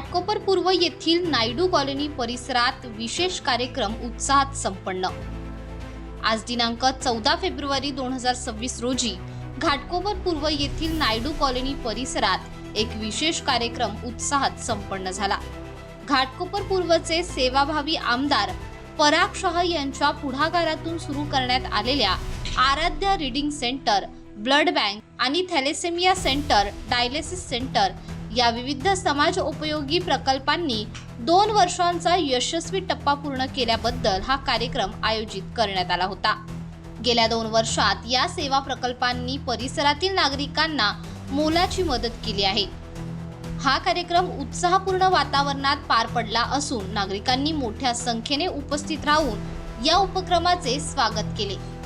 घाटकोपर पूर्व येथील नायडू कॉलनी परिसरात विशेष कार्यक्रम उत्साहात संपन्न. आज दिनांक चौदा फेब्रुवारी दोन हजार सव्वीस रोजी घाटकोपर पूर्व येथील नायडू कॉलनी परिसरात एक विशेष कार्यक्रम उत्साहात संपन्न झाला. घाटकोपर पूर्वचे सेवाभावी आमदार पराग शाह यांच्या पुढाकारातून सुरू करण्यात आलेल्या Aaradhya reading centre blood bank आणि थॅलेसेमिया सेंटर डायलिसिस सेंटर या विविध समाज उपयोगी प्रकल्पांनी दोन वर्षांचा यशस्वी टप्पा पूर्ण केल्याबद्दल हा कार्यक्रम आयोजित करण्यात आला होता. गेल्या दोन वर्षात या सेवा प्रकल्पांनी परिसरातील नागरिकांना मोलाची मदत केली आहे. हा कार्यक्रम उत्साहपूर्ण वातावरणात पार पडला असून नागरिकांनी मोठ्या संख्येने उपस्थित राहून या उपक्रमाचे स्वागत केले.